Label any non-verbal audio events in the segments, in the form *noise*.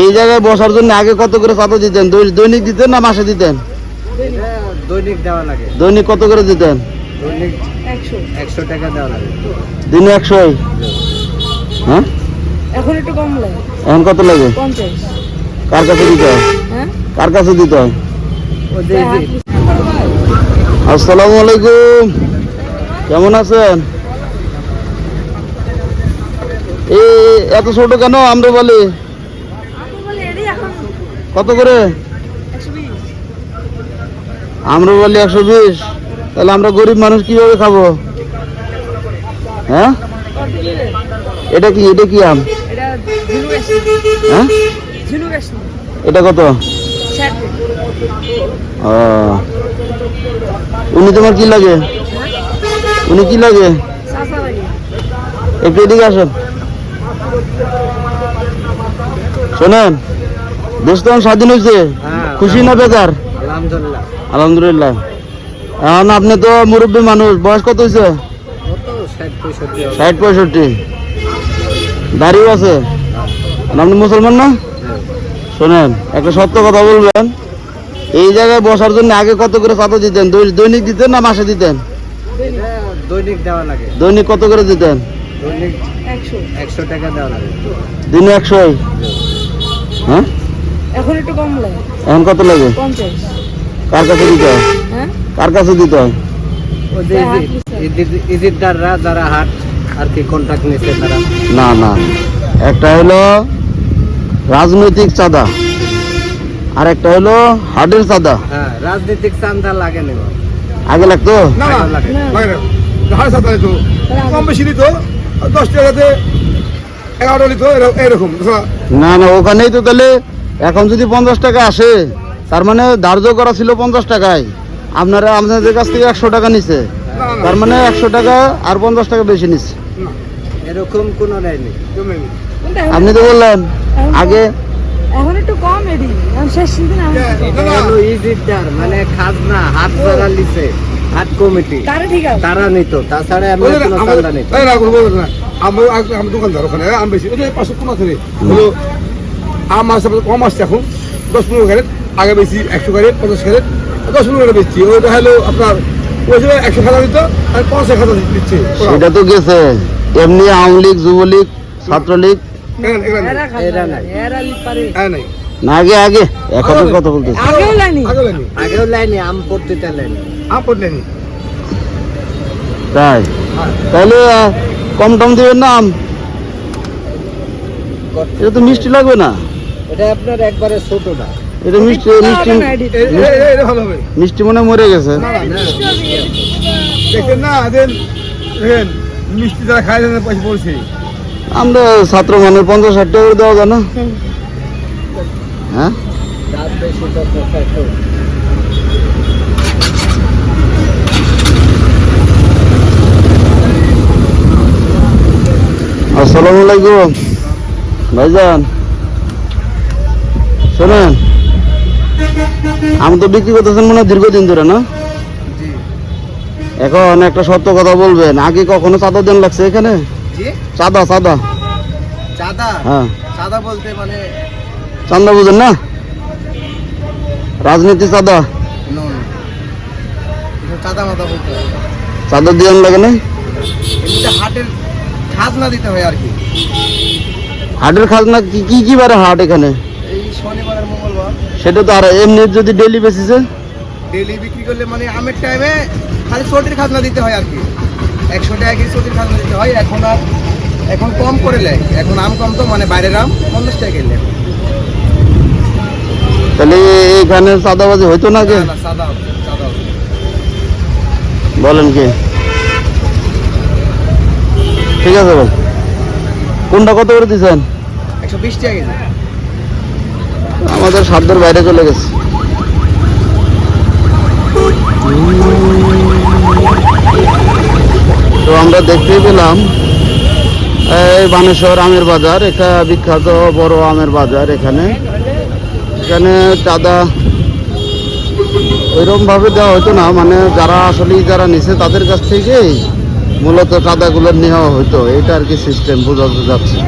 এই জায়গায় বসার জন্য আগে কত করে চাঁদা দিতেন? দৈনিক দিতেন না মাসে দিতেন? দৈনিক দেওয়া লাগে। দৈনিক কত করে দিতেন? দৈনিক একশো। টাকা দেওয়া লাগে। দিনে একশোই? হ্যাঁ? এখন একটু কম লাগে। এখন কত লাগে? কার কাছে দিতে হয়? হ্যাঁ? কার কাছে দিতে হয়? আসসালামু আলাইকুম। কেমন আছেন এই এত ছোট কেন আমরা বলি কত করে? আমরা বলি একশো বিশ। তাহলে আমরা গরিব মানুষ কীভাবে খাব? হ্যাঁ? এটা কি এটা কি আম? এটা হ্যাঁ? এটা কত? উনি তোমার কি লাগে? উনি কি লাগে? লাগে একটু এদিকে আসেন। শোনেন দেশ তো স্বাধীন হয়েছে হ্যাঁ খুশি না বেকার আলহামদুলিল্লাহ। এখন আপনি তো মুরব্বী মানুষ বয়স কত হয়েছে ষাট পঁয়ষট্টি দাঁড়িয়ে আছে? আপনি মুসলমান না? শোনেন একটা সত্য কথা বলবেন। এই জায়গায় বসার জন্য আগে কত করে চাঁদা দিতেন? দৈনিক দিতেন না মাসে দিতেন? দৈনিক দেওয়া লাগে। দৈনিক কত করে দিতেন? দৈনিক একশো একশো টাকা দেওয়া লাগে। দিনে একশোই হ্যাঁ? এখন একটু কম লাগে। এখন কত লাগে? কার কাছে দিতে হয়? হ্যাঁ? কার কাছে দিতে হয়? ইজিদাররা যারা হাট আর কি কন্ট্রাক্ট নিচ্ছে তারা। না না। একটা হলো রাজনৈতিক চাঁদা। আর একটা হলো হার্টের চাঁদা। হ্যাঁ রাজনৈতিক চান্দা লাগে না। আগে লাগতো? না লাগে। না কম বেশি নিত দশ টাকাতে এরকম- না না ওখানেই তো তাহলে এখন যদি পঞ্চাশ টাকা আসে তার মানে ধার্য করা ছিল পঞ্চাশ টাকায়। আপনারা আপনাদের কাছ থেকে একশো টাকা নিছে। না না তার মানে একশো টাকা আর পঞ্চাশ টাকা বেশি নিচ্ছে এরকম কোনো আপনি তো বললেন আগে এখন একটু কম এডি শেষ দিন না, এটা না, হলো ইজিদার মানে খাজনা হাত যারা নিছে হাট কমিটি। তারা ঠিক আছে। তারা নিত তাছাড়া এমনি কোনো চান্দা নিত আগ- আমরা দোকানদার ওখানে আম বেশি ওই পাঁচশো পনেরো থেকে হলো আম আসছে কম আসছে এখন? দশ পনেরো ক্যারেট আগে বেশি একশো ক্যারেট পঞ্চাশ ক্যারেট দশ পনেরো ক্যারেট বেচছি ওইটা হলো আপনার ওই সময় একশো খাতা দিত আর পঞ্চাশ খাতা দিচ্ছে। সেটা তো গেছে। এমনি আওয়ামী লীগ যুবলীগ ছাত্রলীগ। না আগে আগে। এখন কথা বলতেছে। আগেও লাইনি আগে নেয়নি। আগেও লাইনি আম পড়তে লাইনি আম পড়ে নেয়নি। তাই? তাহলে কম টম দিবেন না আম? এটা তো মিষ্টি লাগবে না। এটা আপনার একবারে ছোট না। এটা মিষ্টি মিষ্টি এই- এই- এই- এটা ভালো হবে। মিষ্টি মনে হয় মরে গেছে। না, না, দেখেন না দেন দেখেন মিষ্টি যারা খায় তাদের পয়সা পড়ছে। আমরা ছাত্র মানুষ পঞ্চাশ ষাট টাকা করে দেওয়া যায় না। হ্যাঁ দাঁত বেশি তো আপনার একটু আসসালামু আলাইকুম। ভাইজান শোনেন আমি তো বিক্রি করতেছেন মনে হয় দীর্ঘদিন ধরে না? এখন একটা সত্য কথা বলবেন আগে কখনো চাঁদা দেন লাগছে এখানে? চাঁদা চাঁদা। চাঁদা? হ্যাঁ। চাঁদা বলতে মানে চান্দা বুঝেন না? রাজনীতি চাঁদা। নো চাঁদা মাথা বলতে হয়। চাঁদা দিয়ে লাগে না হাটের খাজনা দিতে হয় আর কি। হাটের খাজনা কি কি কি বারে হাট এখানে? এই শনিবার আর মঙ্গলবার। সেটা তো আর এমনি যদি ডেলি বেসিসে ডেলি বিক্রি করলে মানে আমের টাইমে খালি চটির খাজনা দিতে হয় আর কি। একশো টাকা কেজি চটির খাজনা দিতে হয়। এখন আর এখন কম করে নেয়। এখন আম কম তো মানে বাইরের আম পঞ্চাশ টাকা কিনলে তাহলে এইখানে চাঁদাবাজি হইতো না কে? হবে। বলেন কি? ঠিক আছে ভাই। কোনটা কত করে দিচ্ছেন একশো বিশ টাকা কেজি। আমাদের সাধ্যের বাইরে চলে গেছে। তো আমরা দেখতেই পেলাম এই বানেশ্বর আমের বাজার এটা বিখ্যাত বড় আমের বাজার এখানে। এখানে চাঁদা ওইরকম ভাবে দেওয়া হতো না মানে যারা আসলে যারা নিছে তাদের কাছ থেকেই মূলত চাঁদাগুলো নেওয়া হতো এটা আর কি সিস্টেম বোঝা যাচ্ছে।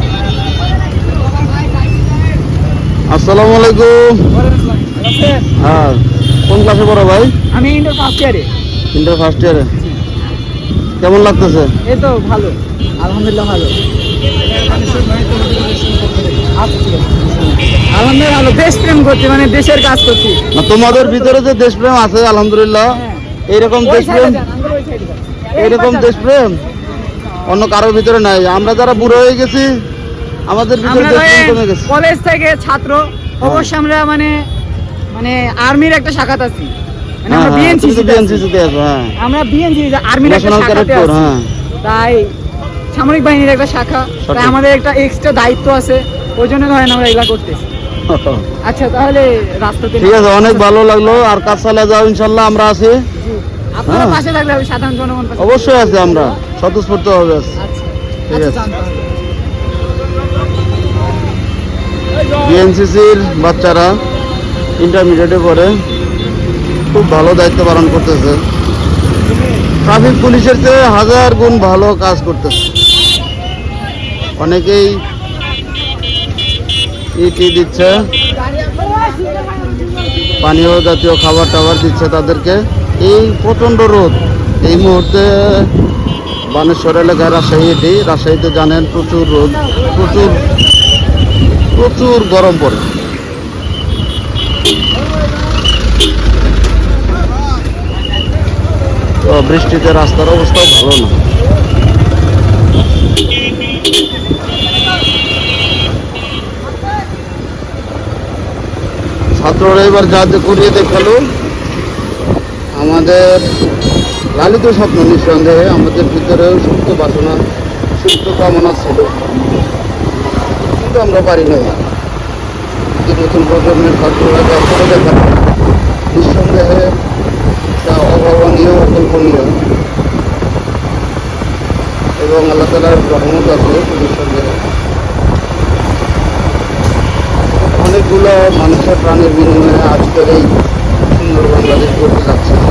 আসসালামু আলাইকুম। হ্যাঁ কোন ক্লাসে পড়ো ভাই? আমি ইন্টার ফার্স্ট ইয়ারে ইন্টার ফার্স্ট ইয়ারে কেমন লাগতেছে? এই তো ভালো আলহামদুলিল্লাহ ভালো। আলহামদুলিল্লাহ ভালো দেশ করছি মানে দেশের কাজ করছি। তোমাদের ভিতরে যে দেশপ্রেম আছে আলহামদুলিল্লাহ হ্যাঁ। এইরকম দেশপ্রেম side এ যান, আমাদের ওই side এ যান। এই এইরকম পাশে- দেশপ্রেম? অন্য কারোর ভিতরে নাই। আমরা যারা বুড়ো হয়ে গেছি আমাদের ভিতরে দেশপ্রেম কমে গেছে। কলেজ থেকে ছাত্র অবশ্যই আমরা মানে মানে আর্মির একটা শাখাত আছি। মানে আমরা বিএনসি বিএনসিসি তে আছো। হ্যাঁ। আমরা বিএনসি আর্মির একটা শাখাতে আছি। হ্যাঁ। তাই সামরিক বাহিনীর একটা শাখা। তাই আমাদের একটা এক্সট্রা দায়িত্ব আছে। ওই জন্য ধরেন আমরা এগুলা করতেছি। *laughs* আচ্ছা তাহলে রাস্তাতে ঠিক আছে অনেক ভালো লাগল। আর কাজ চালিয়ে যাও ইনশাল্লাহ আমরা আছি। আপনারা হ্যাঁ। পাশে থাকলে হবে সাধারণ জনগণ অবশ্যই আছি আমরা স্বতঃস্ফূর্ত হবে আচ্ছা ঠিক আচ্ছা আছে। তাহলে। বিএনসিসির বাচ্চারা ইন্টারমিডিয়েটে পড়ে খুব ভালো দায়িত্ব পালন করতেছে ট্রাফিক পুলিশের চেয়ে হাজার গুণ ভালো কাজ করতেছে অনেকেই ইটি দিচ্ছে পানীয় জাতীয় খাবার টাবার দিচ্ছে তাদেরকে এই প্রচণ্ড রোদ। এই মুহূর্তে বানেশ্বর এলাকায় রাজশাহী এটি রাজশাহীতে জানেন প্রচুর রোদ, প্রচুর প্রচুর গরম পড়ে। তো বৃষ্টিতে রাস্তার অবস্থাও ভালো না। ছাত্ররা এবার যা করিয়ে দেখাল আমাদের লালিত স্বপ্ন নিঃসন্দেহে আমাদের ভিতরেও সুপ্ত বাসনা, সুপ্ত কামনা ছিল। কিন্তু আমরা পারি না যে নতুন প্রজন্মের করে দেখাল নিঃসন্দেহে তা অভাবনীয়, অকল্পনীয়। এবং আল্লাহ তালার রহমত আছে নিঃসন্দেহে। অনেকগুলো মানুষের প্রাণের বিনিময়ে আজকের এই